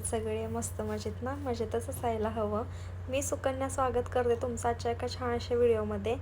आहेत सगळे मस्त मजेत ना? मजेतच असायला हवं. मी सुकन्या स्वागत करते तुमचं आजच्या एका छान अशा व्हिडिओमध्ये.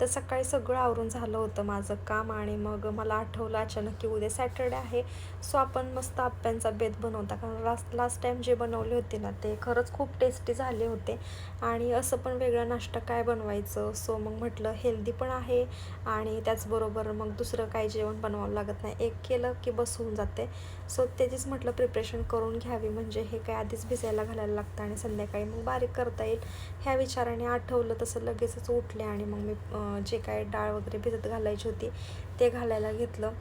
तर सकाळी सगळं आवरून झालं होतं माझं काम आणि मग मला आठवलं अचानक की उद्या सॅटर्डे आहे. सो आपण मस्त आप्यांचा बेत बनवता. कारण लास्ट लास्ट टाईम जे बनवले होते ना ते खरंच खूप टेस्टी झाले होते. आणि असं पण वेगळा नाश्ता काय बनवायचं? सो मग म्हटलं हेल्दी पण आहे आणि त्याचबरोबर मग दुसरं काही जेवण बनवावं लागत नाही. एक केलं की बस होऊन जाते. सो त्याचीच म्हटलं प्रिपरेशन करून घ्यावी. म्हणजे हे काय आधीच भिजायला घालायला लागतं आणि संध्याकाळी मग बारीक करता येईल. ह्या विचाराने आठवलं तसं लगेचच उठले आणि मग मी जे काय डाळ वगैरे भिजत घालायची होती ते घालायला घेतलं.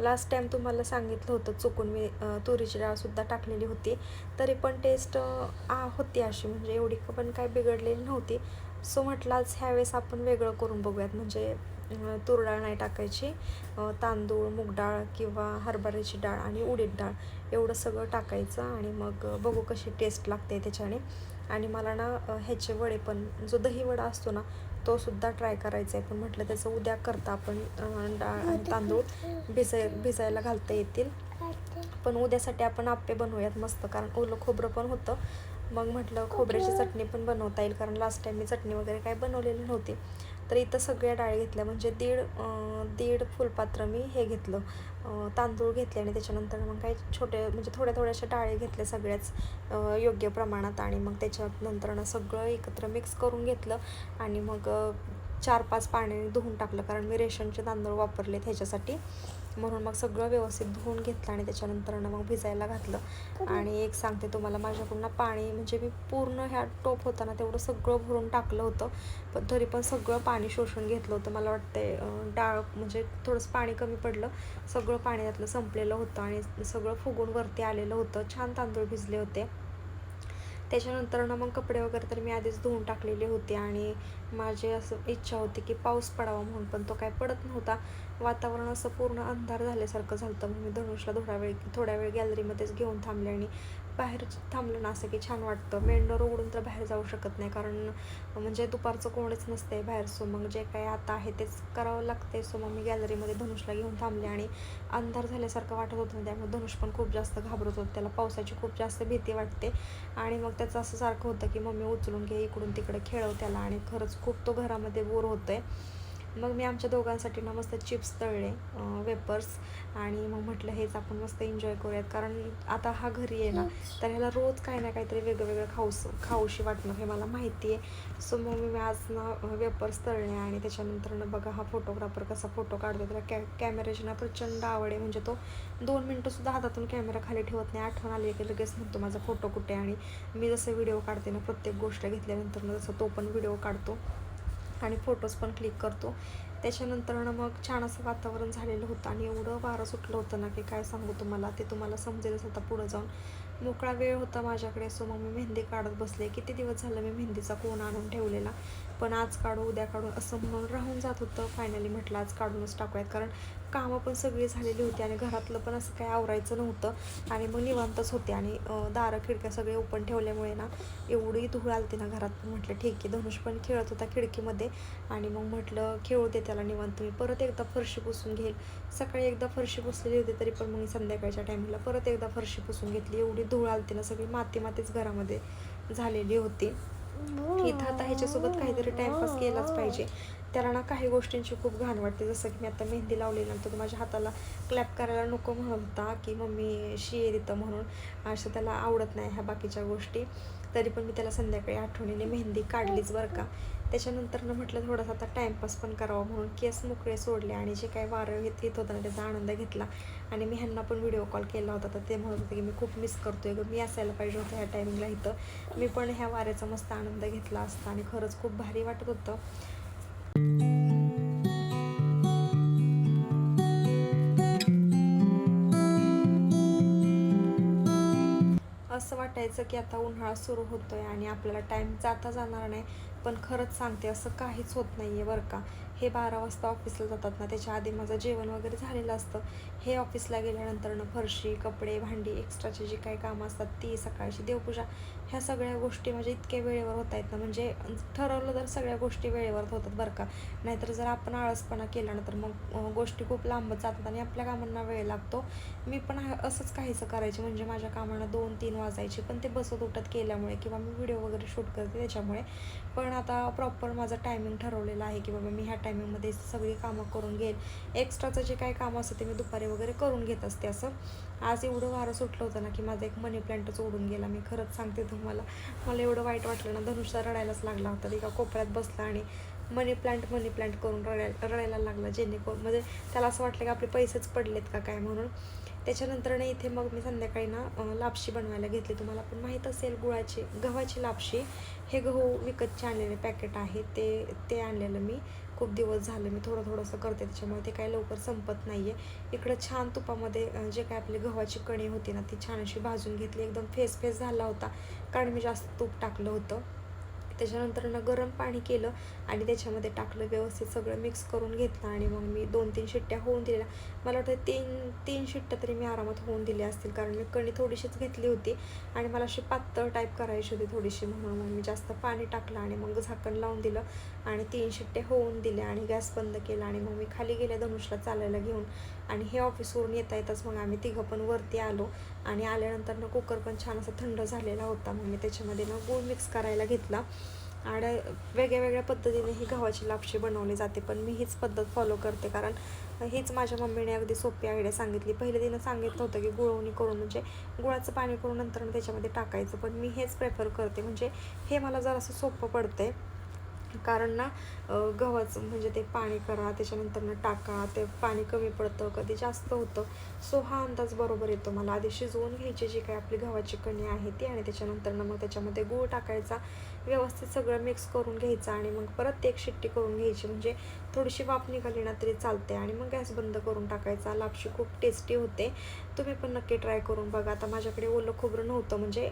लास्ट टाईम तुम्हाला सांगितलं होतं चुकून मी तुरीची डाळसुद्धा टाकलेली होती. तरी पण टेस्ट आ होती अशी. म्हणजे एवढी पण काय बिघडलेली नव्हती. सो म्हटलं आज ह्यावेळेस आपण वेगळं करून बघूयात. म्हणजे तूर डाळ नाही टाकायची. तांदूळ मूग डाळ किंवा हरभऱ्याची डाळ आणि उडीद डाळ एवढं सगळं टाकायचं आणि मग बघू कशी टेस्ट लागते त्याच्याने. आणि मला ना ह्याचे वडे पण जो दही वडा असतो ना तो सुद्धा ट्राय करायचा आहे. पण म्हटलं त्याचं उद्या करता आपण डाळ आणि तांदूळ भिजाय भिजायला घालता येतील. पण उद्यासाठी आपण आप्पे बनवूयात मस्त कारण ओलं खोबरं पण होतं. मग म्हटलं खोबऱ्याची चटणी पण बनवता येईल कारण लास्ट टाईम मी चटणी वगैरे काय बनवलेली नव्हती. तर इथं सगळ्या डाळी घेतल्या. म्हणजे दीड दीड फुलपात्र मी हे घेतलं. तांदूळ घेतले आणि त्याच्यानंतर मग काही छोटे म्हणजे थोड्या थोड्याशा डाळी घेतल्या सगळ्याच योग्य प्रमाणात. आणि मग त्याच्यानंतर सगळं एकत्र मिक्स करून घेतलं. आणि मग चार पाच पाण्याने धुवून टाकलं. कारण मी रेशनचे तांदूळ वापरलेत ह्याच्यासाठी. म्हणून मग सगळं व्यवस्थित धुवून घेतलं आणि त्याच्यानंतर ना मग भिजायला घातलं. आणि एक सांगते तुम्हाला माझ्याकडून पाणी म्हणजे मी पूर्ण ह्या टोप होता ना तेवढं सगळं भरून टाकलं होतं. पण तरी पण सगळं पाणी शोषून घेतलं होतं. मला वाटतंय अं, डाळ म्हणजे थोडंसं पाणी कमी पडलं. सगळं पाणी त्यातलं संपलेलं होतं आणि सगळं फुगून वरती आलेलं होतं. छान तांदूळ भिजले होते. त्याच्यानंतर ना मग कपडे वगैरे तर मी आधीच धुवून टाकलेले होते आणि माझी असं इच्छा होती की पाऊस पडावा म्हणून पण तो काय पडत नव्हता. वातावरण असं पूर्ण अंधार झाल्यासारखं झालं होतं मी धनुषला थोडा वेळ थोड्या वेळ गॅलरीमध्येच घेऊन थांबले आणि बाहेर थांबलं ना असं की छान वाटतं. मेन उघडून तर बाहेर जाऊ शकत नाही. कारण म्हणजे दुपारचं कोणीच नसते बाहेर. सो मग जे काही आता आहे तेच करावं लागते सो मग मी गॅलरीमध्ये धनुषला घेऊन थांबले आणि अंधार झाल्यासारखं वाटत होतं. त्यामुळे धनुष पण खूप जास्त घाबरत होतं. त्याला पावसाची खूप जास्त भीती वाटते. आणि मग त्याचं असं सारखं होतं की मम्मी उचलून घे इकडून तिकडे खेळव त्याला. आणि खरंच खूप तो घरामध्ये बोर होतोय. मग मी आमच्या दोघांसाठी ना मस्त चिप्स तळले वेपर्स आणि मग म्हटलं हेच आपण मस्त एन्जॉय करूयात. कारण आता हा घरी आहे ना तर ह्याला रोज काही ना काहीतरी वेगळं वेगळं खाऊस खाऊशी वाटणं हे मला माहिती आहे. सो मग मी आज ना वेपर्स तळले आणि त्याच्यानंतर ना बघा हा फोटोग्राफर कसा फोटो काढतो त्याला कॅ कॅमेऱ्याची ना प्रचंड आवड आहे. म्हणजे तो दोन मिनटंसुद्धा हातातून कॅमेरा खाली ठेवत नाही. आठवण आली की लगेच म्हणतो माझा फोटो कुठे आणि मी जसं व्हिडिओ काढते ना प्रत्येक गोष्ट घेतल्यानंतर ना जसं तो पण व्हिडिओ काढतो. आणि फोटोज पण क्लिक करतो. त्याच्यानंतर ना मग छान असं वातावरण झालेलं होतं आणि एवढं वारं सुटलं होतं ना की काय सांगू तुम्हाला ते तुम्हाला समजेलच आता पुढं जाऊन. मोकळा वेळ होता माझ्याकडे सो मग मी मेहंदी काढत बसले. किती दिवस झालं मी मेहंदीचा कोण आणून ठेवलेला? पण आज काढू उद्या काढू असं म्हणून राहून जात होतं. फायनली म्हटलं आज काढूनच टाकूयात. कारण कामं पण सगळी झालेली होती आणि घरातलं पण असं काही आवरायचं नव्हतं. आणि मग निवांतच होते आणि दारं खिडक्या सगळे ओपन ठेवल्यामुळे ना एवढी धूळ आलती ना घरात. पण म्हटलं ठीक आहे. धनुष पण खेळत होता खिडकीमध्ये आणि मग म्हटलं खेळू दे त्याला निवांत मी. परत एकदा फरशी पुसून घेईल. सकाळी एकदा फरशी पुसलेली होती तरी पण मग संध्याकाळच्या टायमिंगला परत एकदा फरशी पुसून घेतली. एवढी धूळ आलती ना सगळी माती मातीच घरामध्ये झालेली होती. इथं आता ह्याच्यासोबत काहीतरी टाइमपास केलाच पाहिजे. त्याला ना काही गोष्टींची खूप घाण वाटते. जसं की मी आता मेहंदी लावल्यानंतर तो माझ्या हाताला क्लॅप करायला नको म्हणत होता की मम्मी शिये देतं म्हणून. असं त्याला आवडत नाही ह्या बाकीच्या गोष्टी. तरी पण मी त्याला संध्याकाळी आठवणीने मेहंदी काढलीच बरं का. त्याच्यानंतर ना म्हटलं थोडासा आता टाईमपास पण करावा म्हणून केस मोकळे सोडले आणि जे काही वारं येत येत होतं ना त्याचा आनंद घेतला. आणि मी ह्यांना पण व्हिडिओ कॉल केला होता तर ते म्हणत होते की मी खूप मिस करतोय गं मी असायला पाहिजे होतं ह्या टायमिंगला इथं. मी पण ह्या वाऱ्याचा मस्त आनंद घेतला असता आणि खरंच खूप भारी वाटत होतं. वाटायचं की आता उन्हाळा सुरू होतोय आणि आपल्याला टाईम जाता जाणार नाही. पण खरंच सांगते असं काहीच होत नाही आहे बरं का. हे बारा वाजता ऑफिसला जातात ना त्याच्या आधी माझं जेवण वगैरे झालेलं असतं. हे ऑफिसला गेल्यानंतर ना फरशी कपडे भांडी एक्स्ट्राचे जी काही कामं असतात ती सकाळची देवपूजा ह्या सगळ्या गोष्टी म्हणजे इतक्या वेळेवर होत आहेत ना म्हणजे ठरवलं तर सगळ्या गोष्टी वेळेवर होतात बरं का. नाहीतर जर आपण आळसपणा केला ना तर मग गोष्टी खूप लांबच जातात आणि आपल्या कामांना वेळ लागतो. मी पण हा- असंच काहीचं करायचे म्हणजे माझ्या कामांना दोन तीन वाजायचे पण ते बसत उठत केल्यामुळे किंवा मी व्हिडिओ वगैरे शूट करते त्याच्यामुळे. पण पण आता प्रॉपर माझं टायमिंग ठरवलेलं आहे की बाबा मी ह्या टायमिंगमध्ये सगळी कामं करून घेईल एक्स्ट्राचं जे काही काम असतं ते मी दुपारी वगैरे करून घेत असते असं. आज एवढं वारं सुटलं होतं ना की माझा एक मनी प्लॅन्टच उडून गेला. मी खरंच सांगते तुम्हाला. मला एवढं वाईट वाटलं ना धनुषा रडायलाच लागला होता. एका कोपऱ्यात बसला आणि मनी प्लांट मनी प्लांट करून रडायला रडायला लागला. जेणेकरून म्हणजे त्याला असं वाटलं की आपले पैसेच पडलेत का काय म्हणून. त्याच्यानंतर ना इथे मग मी संध्याकाळी ना लापशी बनवायला घेतली. तुम्हाला पण माहीत असेल गुळाची गव्हाची लापशी. हे गहू विकतचे आणलेले पॅकेट आहे ते ते आणलेलं मी. खूप दिवस झाले मी थोडं थोडंसं करते. त्याच्यामुळे ते काही लवकर संपत नाही आहे इकडं छान तुपामध्ये जे काय आपली गव्हाची कणी होती ना ती छान अशी भाजून घेतली. एकदम फेस फेस झाला होता. कारण मी जास्त तूप टाकलं होतं. त्याच्यानंतर ना गरम पाणी केलं आणि त्याच्यामध्ये टाकलं व्यवस्थित सगळं मिक्स करून घेतलं आणि मग मी दोन तीन शिट्ट्या होऊन दिल्या. मला वाटतं तीन तीन शिट्ट्या तरी मी आरामात होऊन दिल्या असतील कारण मी कणी थोडीशीच घेतली होती आणि मला अशी पातळ टाईप करायची होती थोडीशी म्हणून मग मी जास्त पाणी टाकलं आणि मग झाकण लावून दिलं आणि तीन शिट्ट्या होऊन दिल्या आणि गॅस बंद केला आणि मग मी खाली गेले धनुषला चालायला घेऊन आणि हे ऑफिसवरून येता येताच मग आम्ही तिघं पण वरती आलो आणि आल्यानंतर ना कुकर पण छान असा थंड झालेला होता. मग मी त्याच्यामध्ये ना गूळ मिक्स करायला घेतला. आणि वेगळ्या वेगळ्या पद्धतीने ही गव्हाची लापशी बनवली जाते. पण मी हीच पद्धत फॉलो करते कारण हीच माझ्या मम्मीने अगदी सोपी आयडिया सांगितली. पहिले तिनं सांगितलं होतं की गुळवणी करून म्हणजे गुळाचं पाणी करून नंतर त्याच्यामध्ये टाकायचं. पण मी हेच प्रेफर करते. म्हणजे हे मला जरासं सोपं पडते कारण ना गव्हाचं म्हणजे ते पाणी करा त्याच्यानंतर ना टाका ते पाणी कमी पडतं कधी जास्त होतं. सो हा अंदाज बरोबर येतो मला. आधी शिजवून घ्यायची जी काही आपली गव्हाची कणी आहे ती आणि त्याच्यानंतर ना मग त्याच्यामध्ये गूळ टाकायचा व्यवस्थित सगळं मिक्स करून घ्यायचं आणि मग परत एक शिट्टी करून घ्यायची. म्हणजे थोडीशी वाफ निघाली ना तरी चालते आणि मग गॅस बंद करून टाकायचा. लापशी खूप टेस्टी होते. तुम्ही पण नक्की ट्राय करून बघा. आता माझ्याकडे ओलं खोबरं नव्हतं. म्हणजे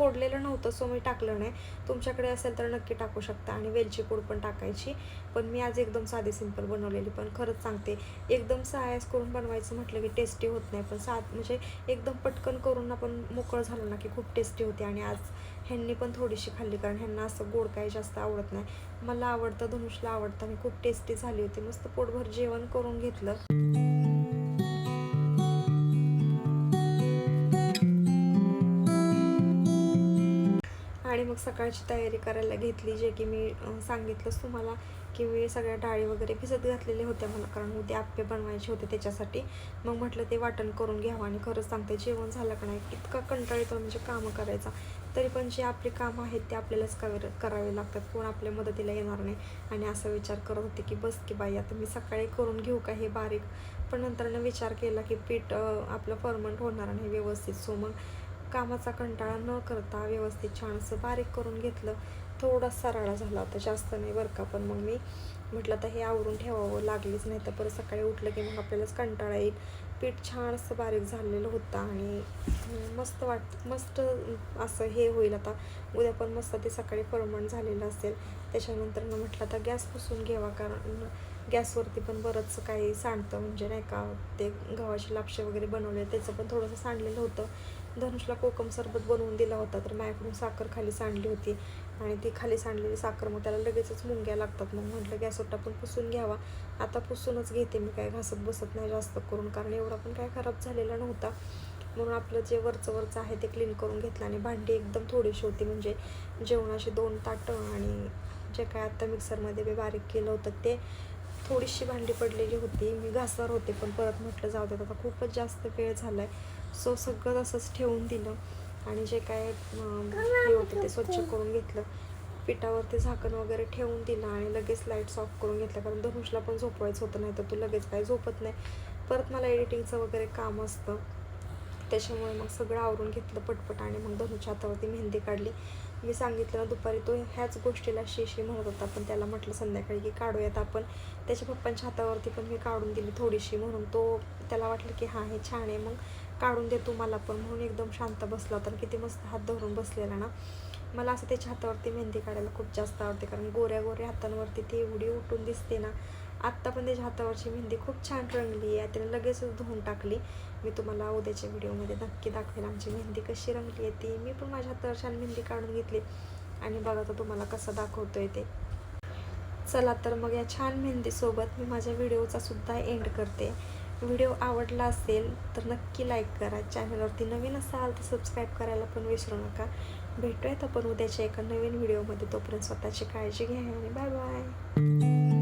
फोडलेलं नव्हतं सो मी टाकलं नाही. तुमच्याकडे असेल तर नक्की टाकू शकता आणि वेलची पूड पण टाकायची. पण मी आज एकदम साधी सिंपल बनवलेली पण खरंच सांगते एकदम सायास करून बनवायचं म्हटलं की टेस्टी होत नाही पण सा म्हणजे एकदम पटकन करून आपण मोकळं झालो ना की खूप टेस्टी होते आणि आज ह्यांनी पण थोडीशी खाल्ली कारण ह्यांना असं गोड काही जास्त आवडत नाही. मला आवडतं धनुषला आवडतं आणि खूप टेस्टी झाली होती. मस्त पोटभर जेवण करून घेतलं. आणि मग सकाळची तयारी करायला घेतली जे की मी सांगितलंच तुम्हाला की मी सगळ्या डाळी वगैरे भिजत घातलेल्या होत्या मला कारण उद्या आप्पे बनवायचे होते त्याच्यासाठी. मग म्हटलं ते वाटण करून घ्यावं आणि खरंच सांगते जेवण झालं का नाही इतका कंटाळ येतो म्हणजे कामं करायचा. तरी पण जे आपले कामं आहेत ते आपल्यालाच करावे करावे लागतात. कोण आपल्या मदतीला येणार नाही. आणि असा विचार करत होते की बस की बाई आता मी सकाळी करून घेऊ का हे बारीक? पण नंतरनं विचार केला की पीठ आपलं फर्मंट होणार नाही व्यवस्थित. सो मग कामाचा कंटाळा न करता व्यवस्थित छानसं बारीक करून घेतलं थोडासा राडा झाला होता जास्त नाही बरं का. पण मग मी म्हटलं तर हे आवरून ठेवावं लागलीच नाही तर परत सकाळी उठलं की मग आपल्यालाच कंटाळा येईल. पीठ छान असं बारीक झालेलं होतं आणि मस्त वाट मस्त असं हे होईल आता. उद्या पण मस्त ते सकाळी फर्मंट झालेलं असेल. त्याच्यानंतर मग म्हटलं आता गॅस पुसून घ्यावा कारण गॅसवरती पण बरंच काही सांडतं म्हणजे नाही का ते गव्हाचे लापशे वगैरे बनवले त्याचं पण थोडंसं सांडलेलं होतं. धनुषला कोकम सरबत बनवून दिला होता तर माझ्याकडून साखर खाली सांडली होती. आणि ती खाली सांडलेली साखर मग त्याला लगेचच मुंग्या लागतात. मग म्हटलं गॅसवर टाकून पुसून घ्यावा. आता पुसूनच घेते मी काय घासत बसत नाही जास्त करून कारण एवढा पण काय खराब झालेला नव्हता. म्हणून आपलं जे वरचं वरचं आहे ते क्लीन करून घेतलं आणि भांडी एकदम थोडीशी होती. म्हणजे जेवणाची दोन ताटं आणि जे काय आता मिक्सरमध्ये मी बारीक केलं होतं ते थोडीशी भांडी पडलेली होती. मी घासणार होते पण परत म्हटलं जाऊ देत आता खूपच जास्त वेळ झाला आहे सो सगळं तसंच ठेवून दिलं. आणि जे काय हे होतं ते स्वच्छ करून घेतलं. पिठावरती झाकण वगैरे ठेवून दिलं आणि लगेच लाईट्स ऑफ करून घेतलं. कारण धनुषला पण झोपवायचं होतं नाही तर तू लगेच काय झोपत नाही. परत मला एडिटिंगचं वगैरे काम असतं. त्याच्यामुळे मग सगळं आवरून घेतलं पटपट आणि मग धनुच्या हातावरती मेहंदी काढली. मी सांगितलं दुपारी तो ह्याच गोष्टीला शेशी म्हणत होता पण त्याला म्हटलं संध्याकाळी की काढूयात आपण. त्याच्या पप्पांच्या हातावरती पण मी काढून दिली थोडीशी म्हणून. तो त्याला वाटलं की हां हे छान आहे मग काढून दे तू मला पण म्हणून एकदम शांत बसला होता आणि किती मस्त हात धरून बसलेला ना. मला असं त्याच्या हातावरती मेहंदी काढायला खूप जास्त आवडते कारण गोऱ्या गोऱ्या हातांवरती ती एवढी उठून दिसते ना. आत्ता पण त्याच्या हातावरची मेहंदी खूप छान रंगली आहे. त्याने लगेचच धुवून टाकली. मी तुम्हाला उद्याच्या व्हिडिओमध्ये नक्की दाखवेल आमची मेहंदी कशी रंगली आहे ती. मी पण माझ्या हातावर छान मेहंदी काढून घेतली. आणि बघा तर तुम्हाला कसं दाखवतोय ते. चला तर मग या छान मेहंदीसोबत मी माझ्या व्हिडिओचा सुद्धा एंड करते. व्हिडिओ आवडला असेल तर नक्की लाईक करा. चॅनलवरती नवीन असाल तर सबस्क्राईब करायला पण विसरू नका. भेटूयात आपण उद्याच्या एका नवीन व्हिडिओमध्ये. तोपर्यंत स्वतःची काळजी घ्या आणि बाय बाय